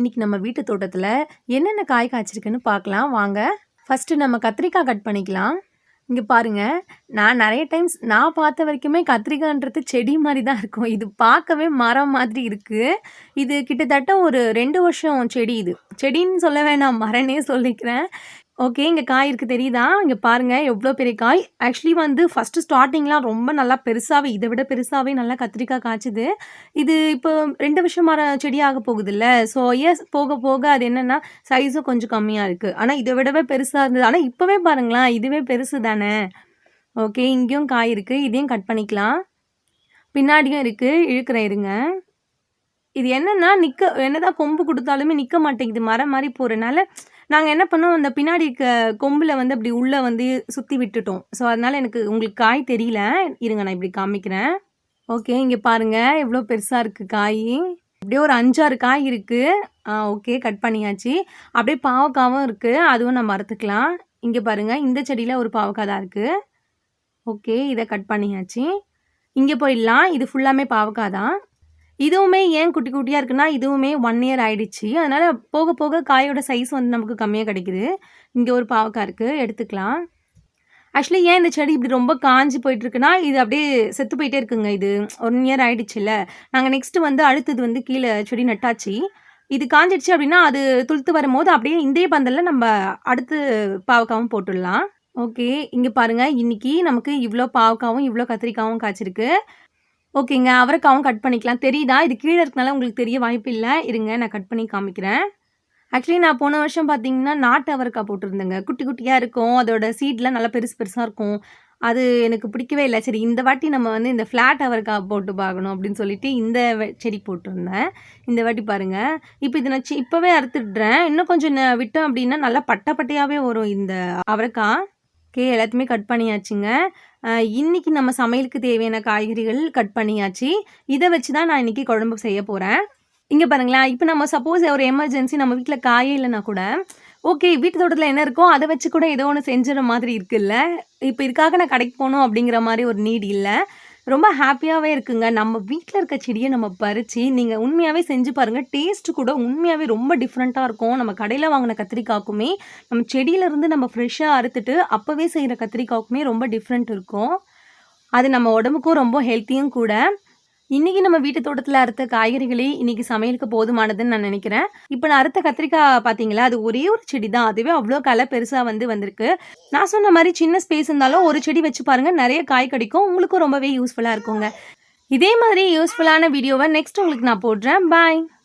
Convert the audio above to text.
இன்னைக்கு நம்ம வீட்டு தோட்டத்தில் என்னென்ன காய் காய்ச்சிருக்குன்னு பார்க்கலாம். வாங்க. ஃபஸ்ட்டு நம்ம கத்திரிக்காய் கட் பண்ணிக்கலாம். இங்கே பாருங்கள் நான் நிறைய டைம்ஸ் நான் பார்த்த வரைக்குமே கத்திரிக்காய்ன்றது செடி மாதிரி தான் இருக்கும். இது பார்க்கவே மரம் மாதிரி இருக்குது இது கிட்டத்தட்ட ஒரு ரெண்டு வருஷம் செடி இது. செடின்னு சொல்ல வேணாம். மரனே சொல்லிக்கிறேன். ஓகே இங்கே காய் இருக்குது தெரியுதா? இங்கே பாருங்கள் எவ்வளோ பெரிய காய். ஆக்சுவலி வந்து ஃபஸ்ட்டு ஸ்டார்டிங்லாம் ரொம்ப நல்லா பெருசாகவே இதை விட பெருசாகவே நல்லா கத்திரிக்காய் காய்ச்சுது. இது இப்போ ரெண்டு வருஷம் மர செடி ஆக போகுதுல்ல. ஸோ எஸ் போக போக அது என்னென்னா சைஸும் கொஞ்சம் கம்மியாக இருக்குது ஆனால் இதை விடவே பெருசாக இருந்தது. ஆனால் இப்போவே பாருங்களேன் இதுவே பெருசு தானே. ஓகே இங்கேயும் காய் இருக்குது இதையும் கட் பண்ணிக்கலாம். பின்னாடியும் இருக்குது இழுக்கிற இருங்க. இது என்னன்னா நிற்க என்னதான் கொம்பு கொடுத்தாலுமே நிற்க மாட்டேங்குது. மரம் மாதிரி போகிறனால நாங்கள் என்ன பண்ணோம் அந்த பின்னாடி இருக்க கொம்பில் வந்து அப்படி உள்ளே வந்து சுற்றி விட்டுட்டோம். ஸோ அதனால் எனக்கு உங்களுக்கு காய் தெரியல. இருங்க நான் இப்படி காமிக்கிறேன். ஓகே இங்கே பாருங்கள் எவ்வளோ பெருசாக இருக்குது காய். அப்படியே ஒரு அஞ்சாறு காய் இருக்குது ஆ ஓகே கட் பண்ணியாச்சு. அப்படியே பாவக்காவும் இருக்குது அதுவும் நம்ம அறுத்துக்கலாம் இங்கே பாருங்கள் இந்த செடியில் ஒரு பாவக்காய் தான் இருக்குது ஓகே இதை கட் பண்ணியாச்சு. இங்கே போயிடலாம். இது ஃபுல்லாமே பாவக்காய் தான். இதுவுமே ஏன் குட்டி குட்டியாக இருக்குன்னா இதுவுமே ஒன் இயர் ஆயிடுச்சு. அதனால் போக போக காயோட சைஸ் வந்து நமக்கு கம்மியாக கிடைக்குது. இங்கே ஒரு பாவக்காய் இருக்குது எடுத்துக்கலாம். ஆக்சுவலி ஏன் இந்த செடி இப்படி ரொம்ப காஞ்சி போயிட்டுருக்குன்னா இது அப்படியே செத்து போயிட்டே இருக்குங்க இது. ஒன் இயர் ஆயிடுச்சுல்ல. நாங்கள் நெக்ஸ்ட்டு வந்து அடுத்தது வந்து கீழே செடி நட்டாச்சு. இது காஞ்சிடுச்சு அப்படின்னா அது துளுத்து வரும்போது அப்படியே இந்திய பந்தலில் நம்ம அடுத்து பாவக்காவும் போட்டுடலாம். ஓகே இங்கே பாருங்கள் இன்றைக்கி நமக்கு இவ்வளோ பாவக்காவும் இவ்வளோ கத்திரிக்காவும் காய்ச்சிருக்கு. ஓகேங்க அவரைக்காவும் கட் பண்ணிக்கலாம். தெரியுதா? இது கீழே இருக்கனால உங்களுக்கு தெரிய வாய்ப்பு இல்லை. இருங்க நான் கட் பண்ணி காமிக்கிறேன். ஆக்சுவலி நான் போன வருஷம் பார்த்தீங்கன்னா நாட்டு அவரைக்காய் போட்டிருந்தேங்க. குட்டி குட்டியாக இருக்கும். அதோட சீட்லாம் நல்லா பெருசு பெருசாக இருக்கும். அது எனக்கு பிடிக்கவே இல்லை. சரி இந்த வாட்டி நம்ம வந்து இந்த ஃப்ளாட் அவரைக்காய் போட்டு பார்க்கணும் அப்படின்னு சொல்லிட்டு இந்த செடி போட்டிருந்தேன். இந்த வாட்டி பாருங்கள் இப்போ இதை நான் இப்போவே அறுத்துடுறேன். இன்னும் கொஞ்சம் விட்டோம் அப்படின்னா நல்லா பட்டை பட்டையாகவே வரும் இந்த அவரைக்காய் ஓகே எல்லாத்தையுமே கட் பண்ணியாச்சுங்க. இன்றைக்கி நம்ம சமையலுக்கு தேவையான காய்கறிகள் கட் பண்ணியாச்சு. இதை வச்சு தான் நான் இன்றைக்கி குழம்பு செய்ய போகிறேன் இங்கே பாருங்களேன் இப்போ நம்ம சப்போஸ் ஒரு எமர்ஜென்சி நம்ம வீட்டில் காயே இல்லைனா கூட ஓகே வீட்டு தோட்டத்தில் என்ன இருக்கோ அதை வச்சு கூட ஏதோ ஒன்று செஞ்சுற மாதிரி இருக்குல்ல? இப்போ இதுக்காக நான் கடைக்கு போகணும் அப்படிங்கிற மாதிரி ஒரு நீட் இல்லை. ரொம்ப ஹாப்பியாகவே இருக்குங்க. நம்ம வீட்டில் இருக்க செடியை நம்ம பறித்து நீங்கள் உண்மையாகவே செஞ்சு பாருங்கள் டேஸ்ட்டு கூட உண்மையாகவே ரொம்ப டிஃப்ரெண்ட்டாக இருக்கும். நம்ம கடையில் வாங்கின கத்திரிக்காய்க்குமே நம்ம செடியிலேருந்து நம்ம ஃப்ரெஷ்ஷாக அறுத்துட்டு அப்போவே செய்கிற கத்திரிக்காய்க்குமே ரொம்ப டிஃப்ரெண்ட் இருக்கும். அது நம்ம உடம்புக்கும் ரொம்ப ஹெல்த்தியும் கூட. இன்றைக்கி நம்ம வீட்டு தோட்டத்தில் அறுத்த காய்கறிகளே இன்றைக்கி சமையலுக்கு போதுமானதுன்னு நான் நினைக்கிறேன். இப்போ நான் அறுத்த கத்திரிக்காய் பார்த்தீங்களா அது ஒரே ஒரு செடி தான் அதுவே அவ்வளோ கலை பெருசாக வந்து வந்திருக்கு. நான் சொன்ன மாதிரி சின்ன ஸ்பேஸ் இருந்தாலும் ஒரு செடி வச்சு பாருங்கள் நிறைய காய் கிடைக்கும். உங்களுக்கும் ரொம்பவே யூஸ்ஃபுல்லாக இருக்குங்க. இதே மாதிரி யூஸ்ஃபுல்லான வீடியோவை நெக்ஸ்ட் உங்களுக்கு நான் போடுறேன். பாய்